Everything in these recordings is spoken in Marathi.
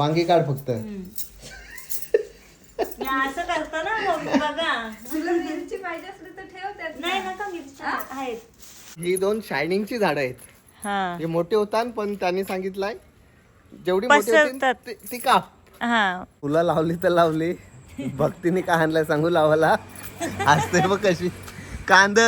वांगी काढ फक्त. या असं करतो ना मम्मी बघा. तुला मिरची पाहिजे असली तर ठेव त्यात. नाही नका आहेत. ही दोन शायनिंगची झाडं आहेत. हा. हे मोठे होतात पण त्यांनी सांगितलंय जेवढी मोठी पसरतात. ती- ती काप हा. फुलं लावली तर लावली. भक्तीने काय आणलंय सांगू लावाला असते बघ कशी. कांद.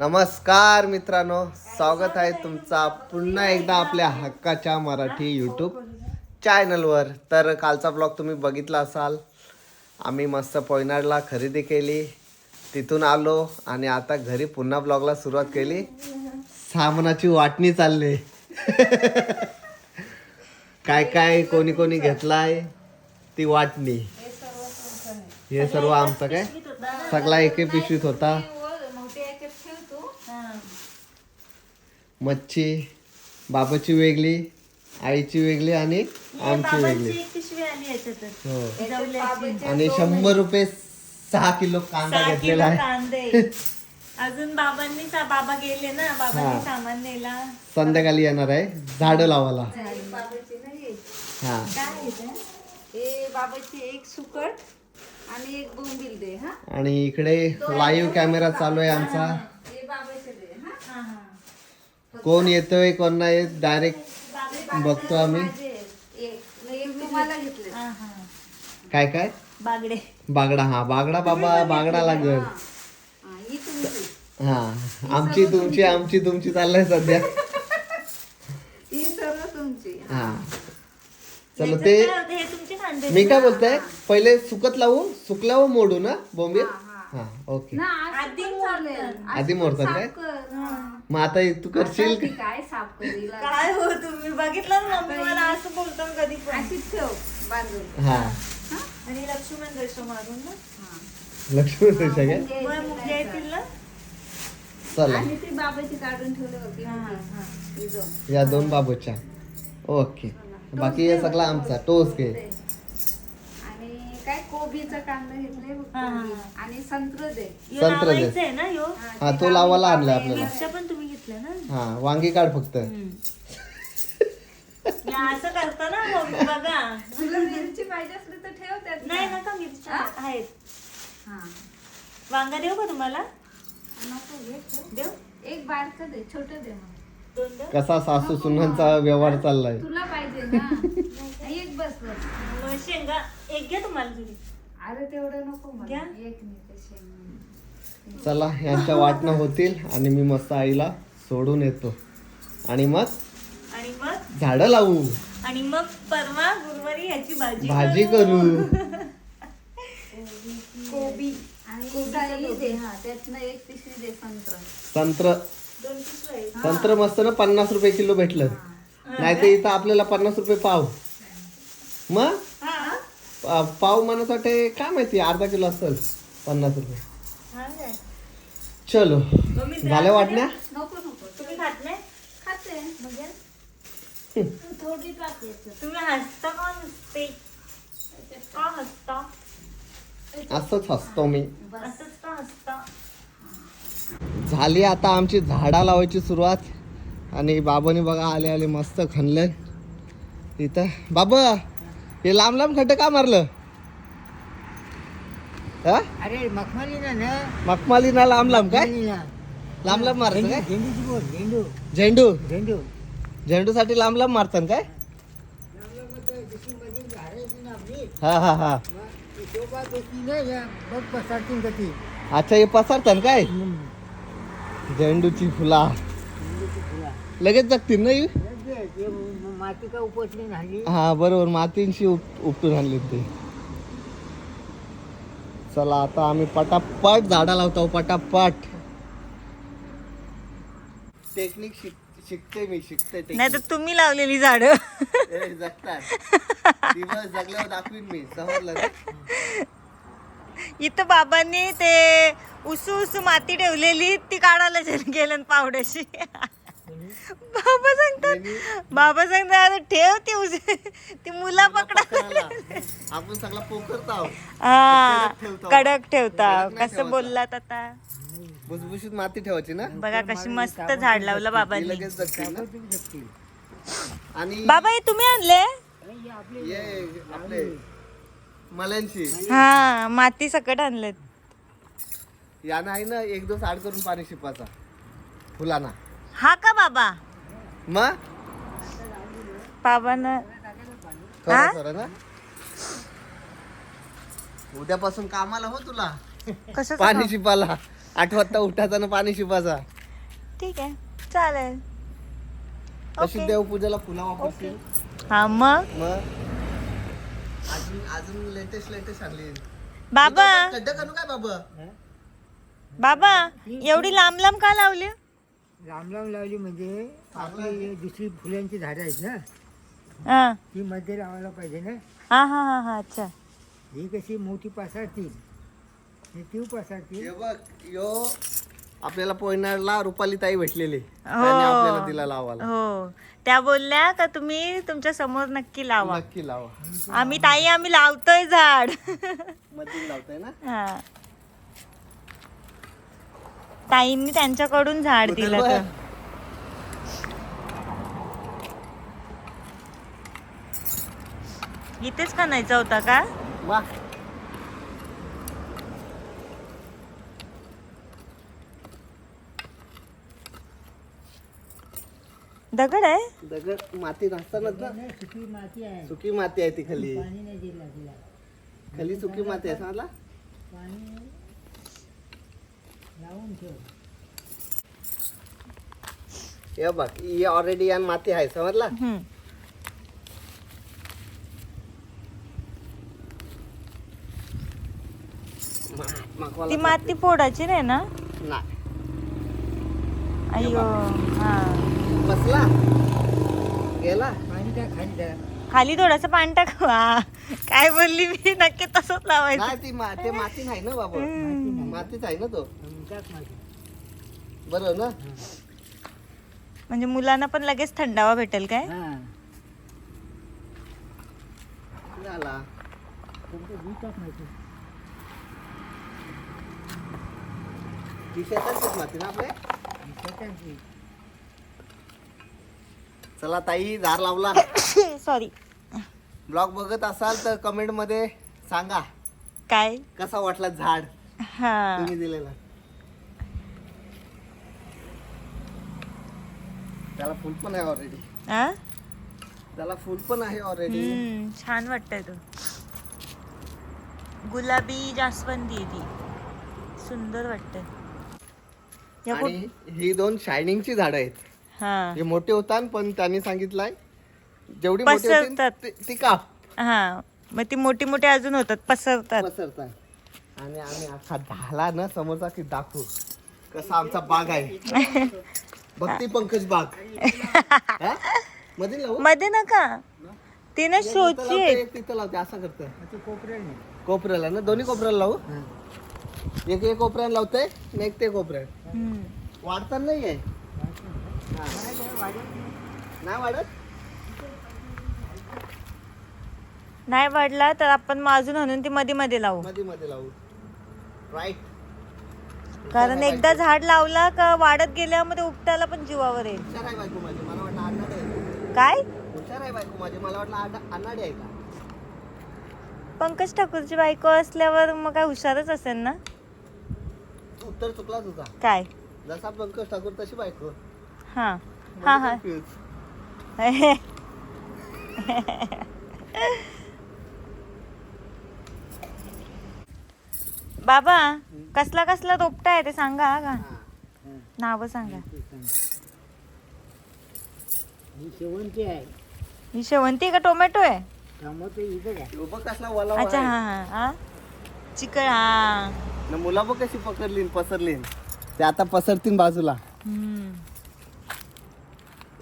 नमस्कार मित्रांनो स्वागत आहे तुमचा पुन्हा एकदा आपल्या हक्काच्या मराठी यूट्यूब चॅनलवर तर कालचा ब्लॉग तुम्ही बघितला असाल. आम्ही मस्त पोयनाडला खरेदी केली. तिथून आलो आणि आता घरी पुन्हा ब्लॉगला सुरुवात केली. सामानाची वाटणी चालली. काय काय कोणी कोणी घेतलाय? ती वाटणी. हे सर्व आमचं काय? सगळा एके पिशवीत होता वर मोठ्या याच्यात ठेव तू मच्छी बाबाची वेगळी आईची वेगळी आणि आमची वेगळी. बाबांची एक पिशवी आली याच्यातच. हो. आणि शंभर रुपये सहा किलो कांदा सहा घेतलेला किलो आहे. कांदे. अजून बाबांनी सा- बाबा गेले ना बाबांनी सामान नेला. संध्याकाळी येणार आहे. झाडं लावायला. बाबाची नाही हा. काय आहे ते? हे बाबाची एक सुकट आणि एक बोंबील दे हा? आणि इकडे लाईव्ह कॅमेरा चालू आहे आमचा. हे बाबाचे दे हा? हा, हा. कोण येतोय कोण नाही येत डायरेक्ट बघतो आम्ही. हा, हा. काय काय? बागडे. बागडा हा बागडा बाबा बागडा लागल. हा, ही हा आमची तुमची आमची तुमची चाललंय सध्या. ही हा. चलो ते हे मी काय बोलतोय पहिले सुकत लावू सुकल्यावर मोडू ना बोंबील? हा ओके. ना आधी चालेल आधी मोडतात काय? मग आता तू करशील? काय साफ करील काय हो तुम्ही बघितलं ना मम्मी मला असं बोलतो ना कधी पण. अशीच ठेव बांधून. हा. आणि लक्ष्मण दर्शन मारून ना. लक्ष्मी मग मुली येतील ना? चला. आणि ती बाबाची काढून ठेवली होती हा, हा. ही. या दोन बाबूच्या. ओके. बाकी हे सगळं आमचा. टोस घे. काय कोबीचा कांदा हा. हा. आणि संत्र दे यो संत्र दे. लावायचं आहे ना यो? हा तो लावायला आणलाय आपल्याला. मिरच्या पण तुम्ही घेतल्या ना? हा वांगी काढ फक्त. या असं करतो ना बघा. तुला मिरची पाहिजे असली तर ठेव त्यात. नाही नका मिरच्या. आहेत. हा. वांगा देऊ का तुम्हाला? नको घे ठेव. देऊ? एक बारक दे छोट दे मग. दोन देऊ? कसा सासू सुनांचा व्यवहार चाललाय. तुला पाहिजे ना. एक बस बस. मग शेंगा एक घ्या तुम्हाला अरे तेवढं नको मला घ्या. एक नाही तसे चला यांच्या वाटणं होतील आणि मी मस्त आईला सोडून येतो. आणि मग? आणि मग? झाडं लावू. आणि मग परवा गुरुवारी ह्याची भाजी भाजी करू. कोबी. आणि काही दे हा त्यातनं एक पिशवी दे संत्र. संत्र. दोन पिशव्या आहेत. संत्र मस्त ना पन्नास रुपये किलो भेटलं. नाही तर इथं आपल्याला पन्नास रुपये पाव. मग? हा. पा- पाव म्हणण्यासाठी काय माहिती अर्धा किलो असेल पन्नास रुपये. हा काय? चलो. मम्मी झाल्या वाटण्या? नको नको. तुम्ही खात नाही? खाते. म्हणजे? थोडी टाक तुम्ही हसता का नसते का हसता? असंच हसतो मी. असंच का हसता? झाली आता आमची झाडा लावायची सुरुवात. आणि बाबाने बघा आले आले मस्त खणलं इथं. बाबा! हे लांब लांब खड्डे का मारलं? हा? अरे मखमली ना. ना मखमाली ना लांब लांब काय. लांब लांब मारतं झेंडू- काय? झेंडूची बोल झेंडू. झेंडू? झेंडू. झेंडू साठी लांब लांब मारतात काय? हा हा हा. बघ पसरतील अच्छा हे पसरतात काय? हम्म. झेंडूची फुला. लगेच जगतील ना ही? लगेच माती का उपटली नाही? हा बरोबर. मातींशी उप उपटून आणले ते चला आता आम्ही पटापट झाडा लावतो पटापट. टेक्निक शिक शिकते मी शिकते नाही तर तुम्ही लावलेली झाड. ए, जगतात. दिवस जगल्यावर दाखवीन मी समजलं ना? इथं बाबांनी ते उसू उसू माती ठेवलेली ती काढायला गेलं पावड्याशी. बाबा सांगतात बाबा सांगतात "आता ठेव ती उजे ती मुला पकडा. आपण सगळा पोखरत आहोत हा कडक ठेवतो. कसं. बोललात आता? भुसभुशीत माती ठेवायची ना? बघा कशी मस्त झाड लावलं ती बाबांनी. लगेच जगते ना? तुम्ही शकतील आणि बाबा हे तुम्ही आणले? हे आपले ये आपले मल्यांची. हा माती सकट आणलेत. यानं आहे ना एक दिवस आड करून पाणी शिपाचा फुलांना. हा का बाबा? मग? बाबानं खरं हा? खरं ना. उद्यापासून कामाला हो तुला. कसं पाणी शिपाला. आठ वाजता उठायचा ना पाणी शिपाचा ठीक आहे. चालेल. तशी ओके. देवपूजेला फुला वापरतील हा मग? मग? अजून अजून लेटेस्ट लेटेस्ट आणली. बाबा. खड्डे करू काय बाबा? बाबा एवढी लांब लांब का लावली? लांब लांब लावली म्हणजे आपली हे दुसरी फुलांची झाडं आहेत ना? हा. ती मध्ये लावायला पाहिजे ना? हा हा हा हा अच्छा. ही कशी मोठी पसरतील ही ती पसरतील हे बघ यो आपल्याला पोयनाडला रुपाली ताई भेटलेली. हो. त्याने आपल्याला तिला लावायला. हो. त्या बोलल्या का तुम्ही तुमच्यासमोर नक्की लावा. नक्की लावा. आम्ही ताई आम्ही लावतोय झाड. मध्ये लावताय ना? हा. ताईंनी त्यांच्याकडून झाड दिलं. तर इथेच खणायचा होता का? वा. दगड आहे? दगड माती नसतानाच ना. सुकी माती आहे सुकी माती आहे ती खाली. पाणी नाही दिला तिला खाली सुकी माती आहे समजला पाणी लावून ठेव. हे बघ ही ऑलरेडी यान माती आहे समजला? हम्म. मा- मागवाला ती माती फोडायची नाही ना? नाही. हा. बसला. गेला. पाणी खाली द्या खाली थोडस पाणी टाक. वा. काय बोलली मी? नक्की तसंच लावायचं. नाही ती मा- ते माती नाही ना बाबा. मातीच आहे ना तो. बरोबर ना? म्हणजे मुलांना पण लगेच थंडावा भेटेल काय? हां. झाला चला ताई झाड लावला. सॉरी ब्लॉग बघत असाल तर कमेंटमध्ये सांगा. काय? कसा वाटला झाड? हा. तुम्ही दिलेला. त्याला फुल पण आहे ऑलरेडी आ? त्याला फुल पण आहे ऑलरेडी हम्म, छान वाटतंय तो. गुलाबी जास्वंदी आहे ती. सुंदर वाटतंय. या कुठ- आणि ही दोन शायनिंगची झाड आहेत. हा. हे मोठे होतात पण त्यांनी सांगितलंय जेवढी मोठी होतील पसरतात. ती- ती काप. हा. मग ती मोठी मोठी अजून होतात पसरतात. पसरतात. आणि आम्ही अख्खा झाला ना समोरचा की दाखवू. कसा आमचा बाग आहे. भक्ती पंकज बाग. हा? मध्ये लावू? मध्ये नका. ती ना एक इथं शोची लावते, आहेत एक तिथं लावते असं करतोय ते कोपऱ्याने. कोपऱ्याला ना? दोन्ही कोपऱ्याला लावू? हां. एक एक कोपऱ्याला लावतंय आणि एक ते कोपऱ्यात हम्म. वाढतात नाही आहे? हा. नाही वाढत? नाही वाढला तर आपण मग अजून आणून ती मध्ये मध्ये लावू. मध्ये मध्ये लावू. राईट कारण एकदा झाड लावला का वाढत गेल्यामध्ये उपटायला पण जीवावर येईल. हुशार आहे बायको माझी. मला वाटलं अन्नाडे आहे. काय? हुशार आहे बायको माझी. मला वाटलं अन्ना- अन्नाडे आहे का? पंकज ठाकूरची बायको असल्यावर मग काय हुशारच असेल ना? उत्तर चुकला तुझा. काय? जसा पंकज ठाकूर तशी बायको. हा. हा हा. Confused. बाबा कसला कसला रोपटा आहे ते सांगा हा का. नाव सांगा. ही शेवंती आहे. ही शेवंती आहे का टोमॅटो आहे? टमाटो इथं काय ह्यो बघ कसला वला अच्छा हा हा हा. चिकळ हा. ना मुला बघ कशी पकडलीन पसरलीन ते आता पसरतीन बाजूला. हम्म.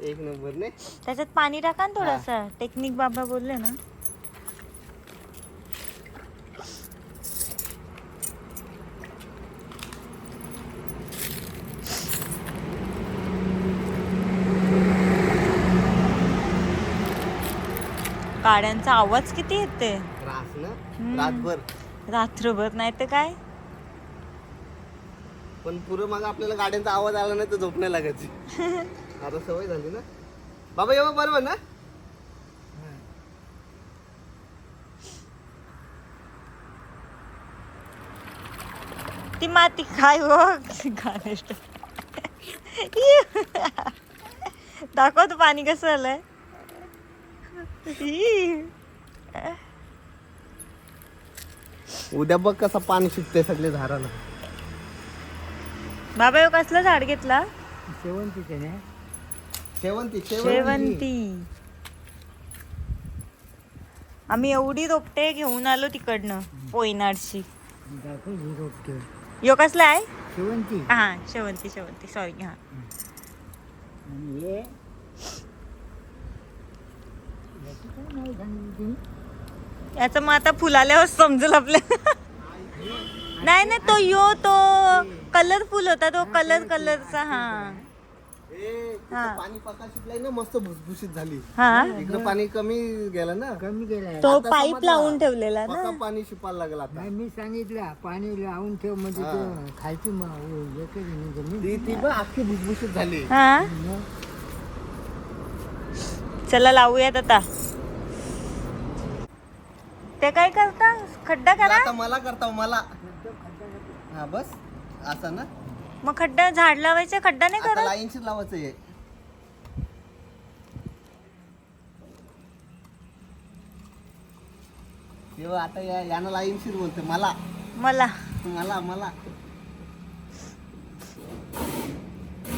एक नंबर ने त्याच्यात पाणी टाका ना थोडस. टेक्निक बाबा बोलले ना. गाड्यांचा आवाज किती येते? रास ना. रातभर. रात्रभर नाही तर काय? पण पुरं मग आपल्याला गाड्यांचा आवाज आला नाही तर झोप नाही लागायची. आता सवय झाली ना? बाबा येवा बरोबर ना? ती माती काय हो गणेश दाखव तू पाणी कसं आलंय. उद्या बघ कसं पाणी शिकते सगळे झाडाला. बाबा यो कसलं झाड घेतला? शेवंतीचे ना. शेवंती शेवंती. आम्ही एवढी रोपटे घेऊन आलो तिकडनं पोयनाडची रोपटे. यो कसला आहे? शेवंती. हा शेवंती शेवंती. सॉरी हा. हे याचं मग आता फुलाल्यावर समजेल आपल्याला नाही ना तो यो तो कलरफुल होता तो कलर कलरचा हा. हा. पाणी पका ना मस्त भुसभुशीत झाली. हा. इकडं पाणी कमी गेलं ना. कमी गेलाय तो आता पाईप समजला. लावून ठेवलेला ना. पका पाणी शिपायला लागलं आता. नाही मी सांगितलं पाणी लावून ठेव म्हणजे ते खायची मग हे केली नाही जमीन. ती ती बघ अख्खी भुसभुशीत झाली. हा. चला लावूयात आता. ते काय करता? खड्डा करा. आता मला करता मला. हा बस. असं ना? मग खड्डा झाड लावायचं खड्डा नाही आता करत? लाईनशीर लावायचं आहे तेव्हा आता या यानं लाईनशीर बोलते मला. मला. मला मला.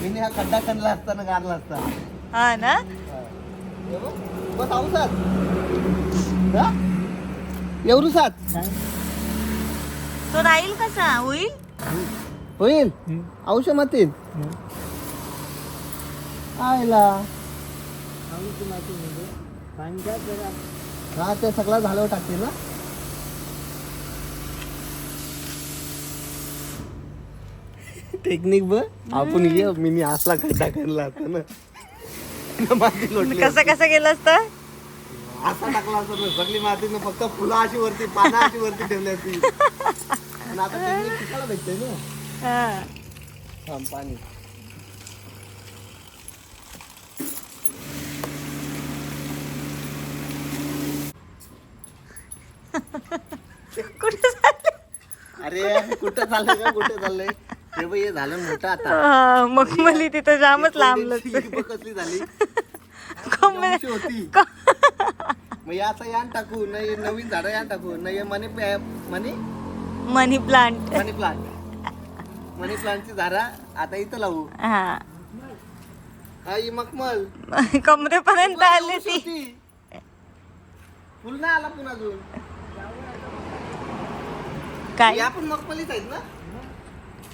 मी हा खड्डा खणला असता ना गाडला असता. हा ना? हे बस औसात एवढूसात? तो राहील कसा? होईल? होईल? औष मातीत. आयला. म्हणजे हा ते सगळं झाल्यावर टाकते ना? टेक्निक ब आपण ये मिनी असला खड्डा करला आता ना. माती लोटली कसं कसं गेलं असतं? असा टाकला असता ना सगळी मातीनं फक्त फुलं अशी वरती पानं अशी वरती ठेवली असती. आणि आता टेक्निक शिकायला भेटते ना. हा. थांब पाणी. कुठे? अरे कुठं चाललंय का कुठं चाललंय? बघ हे झालं मोठं आता. हा, मग मला तिथं जामच लांब ही बघ कसली झाली. होती. मग यान टाकू नाही नवीन झाडं यान टाकू नाही मनी मनी? मनी प्लांट. मनी प्लांट. मनी प्लांटची झाडा आता इथं लावू. हा. हा ही मखमल कमरेपर्यंत आले पाऊस ती. फुल नाही आला पुन्हा अजून. काय? या पण मखमलीच आहेत ना?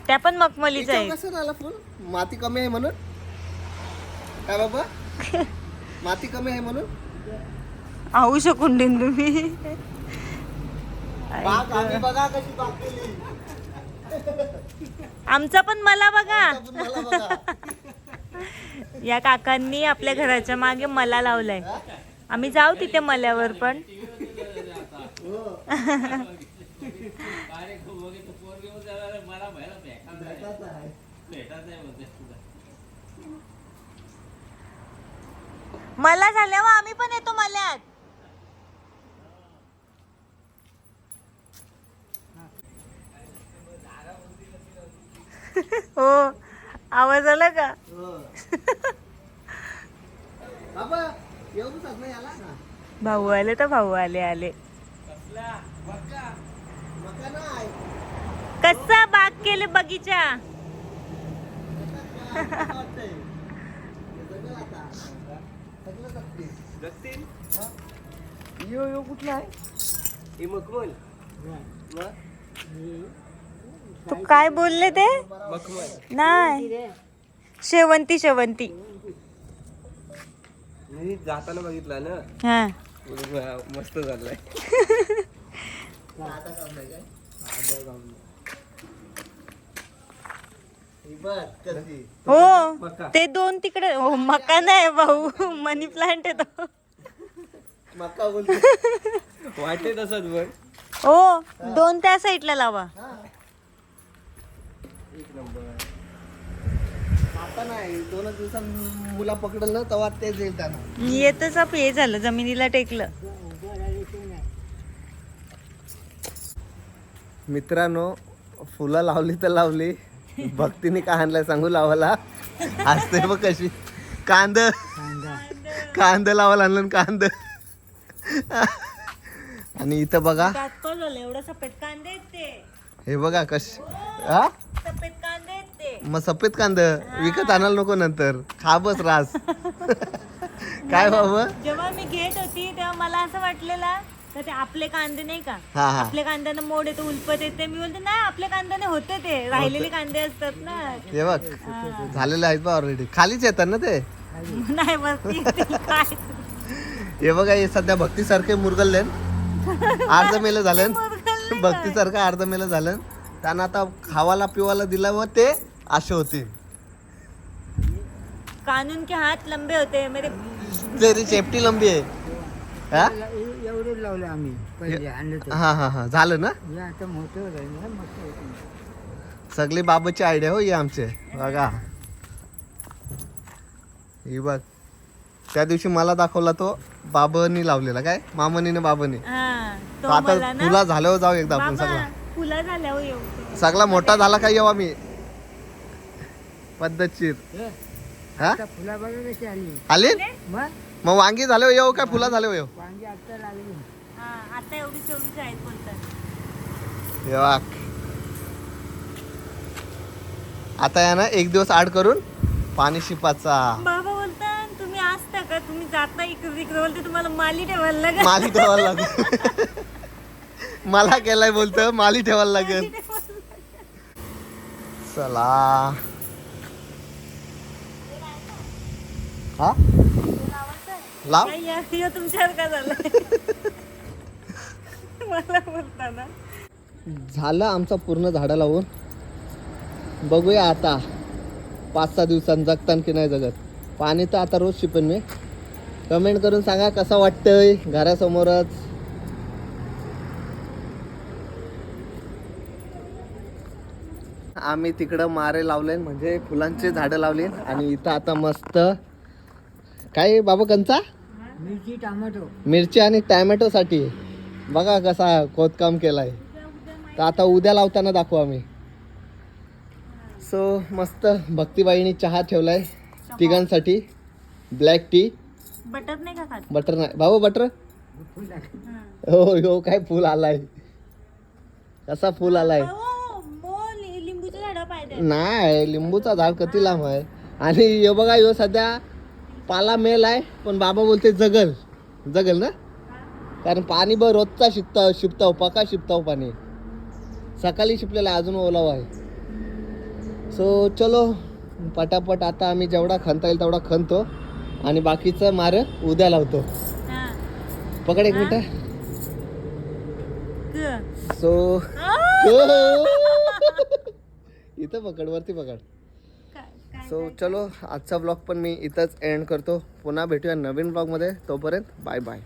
त्या पण मखमलीच आहे कसं फुल माती कमी आहे म्हणून? काय बाबा? माती कमी आहे म्हणून? आऊ शकून देईन तुम्ही. बाग आम्ही बघा कशी बाग केली. आमचा पण मला बघा. आपण मला बघा. या काकांनी आपल्या घराच्या मागे मला लावलाय. आम्ही जाऊ तिथे मल्यावर पण. मला झाल्यावर आम्ही पण येतो मल्यात. हो आवाज आला का? भाऊ आले तर भाऊ आले आले. कसा बाग केले बगीचा वाटतंय. हे सगळं आता. सगळं जगतील. यो यो कुठला आहे? हे मखमल. तू काय बोलले ते? नाही. शेवंती शेवंती मी जाताना बघितला ना. हा. मस्त झालंय. ही. ते दोन तिकडे हो मका नाही भाऊ. मनी प्लांट आहे तो. मका बोलते. वाटते तसंच बघ. हो दोन त्या साईडला लावा. आता नाही दोनच दिवसात मुला पकडल तेव्हा तेच येईल त्यांना. येतच आप हे झालं जमिनीला टेकलं. मित्रांनो फुलं लावली तर लावली. भक्तीने काय आणलंय सांगू लावायला असते बघ कशी. कांद. कांद लावायला आणलं ना कांद. आणि इथं बघा. एवढं सफेद कांदे हे बघा कश. हा सफेद कांदे मग सफेद कांद. विकत आणायला नको नंतर. खा बस रास. काय बाबा? जेव्हा मी घेत होती तेव्हा मला असं वाटलेलं तर ते आपले कांदे नाही का? हा हा. आपल्या कांद्यांना मोड येतो उलपत येते मी बोलते नाही आपल्या कांद्याने होते ते. राहिलेले कांदे असतात ना. हे बघ झालेले आहेत बा ऑलरेडी खालीच येतात ना ते? नाही वरती येतील काय? हे बघा हे सध्या भक्तीसारखे मुरगलले अर्ध मेलं झालं भक्तीसारखं अर्ध मेलं झालं त्यांना आता खावाला पिवाला दिला व ते असे होते. कानून के हात लंबे होते मेरे जरी चेपटी लंबी आहे. हा? ए- एवढे लावले आम्ही पहिले आणलं तर हा हा हा. झालं ना? हे आता मोठं झालं ना मस्त होतं. सगळी बाबाची आयडिया हो ही आमचे. बघा. ही बघ. त्या दिवशी मला दाखवला तो बाबांनी लावलेला. काय? मामानीने बाबांनी. हा तो आता मला ना तुला झाल्यावर जाऊ एकदा आपण बाबा सगळा. फुला झाल्या हो येऊ सगळा मोठा झाला का येऊ आम्ही पद्धतशीर. हे, हा? आता फुला बघा कशी आली? आले? मग? मग वांगी झाले येऊ काय फुला झाले येऊ. वांगी आत्ता लागली. हा आता एवढी एवढीच आहेत बोलतात वाक. आता या ना एक दिवस आड करून पाणी शिपाचा. बाबा बोलतात तुम्ही असता का? तुम्ही जाता इकडे इकडे बोलते तुम्हाला माली ठेवायला लागेल. माली ठेवायला लागेल. मला केलाय बोलतं माली ठेवायला लागेल. चला. हा? लाव. तुमच्यावर का झालं? मला बोलताना. झालं आमचा पूर्ण झाडं लावून. बघूया आता. पाच सहा दिवसांत जगतान की नाही जगत. पाणी तर आता रोज शिपेन मी. कमेंट करून सांगा कसं वाटतंय घरासमोरच. आम्ही तिकडं मारे लावले म्हणजे फुलांची झाडं लावली आणि इथं आता मस्त. काय बाबा कंचा? मिरची टमाटो. मिरची आणि टॅमॅटोसाठी बघा कसा खोदकाम केलाय. तर आता उद्या लावताना दाखवू आम्ही. सो मस्त भक्तीबाईने चहा ठेवलाय तिघांसाठी. ब्लॅक टी बटर नाही का बटर नाही. भाऊ बटर. हो हो काय फुल आलाय. कसा फुल आलाय. मो लि- लिंबूचं झाड पाहिजे नाही लिंबूचा झाड किती लांब आहे. आणि हे बघा ह्यो सध्या पाला मेल आहे पण बाबा बोलते जगल. जगल ना? कारण पाणी बघ रोजचा शिपता शिपताव पका शिपताव पाणी. सकाळी शिपलेला अजून ओलावा आहे. सो चलो पटापट आता आम्ही जेवढा खणता येईल तेवढा खणतो. आणि बाकीचं मार उद्या लावतो. हा. पकड एक मिनिट. सो! इथं पकड वरती पकड. सो चलो आजचा ब्लॉग पण मी इथंच एंड करतो. पुन्हा भेटूया नवीन ब्लॉगमध्ये तोपर्यंत बाय बाय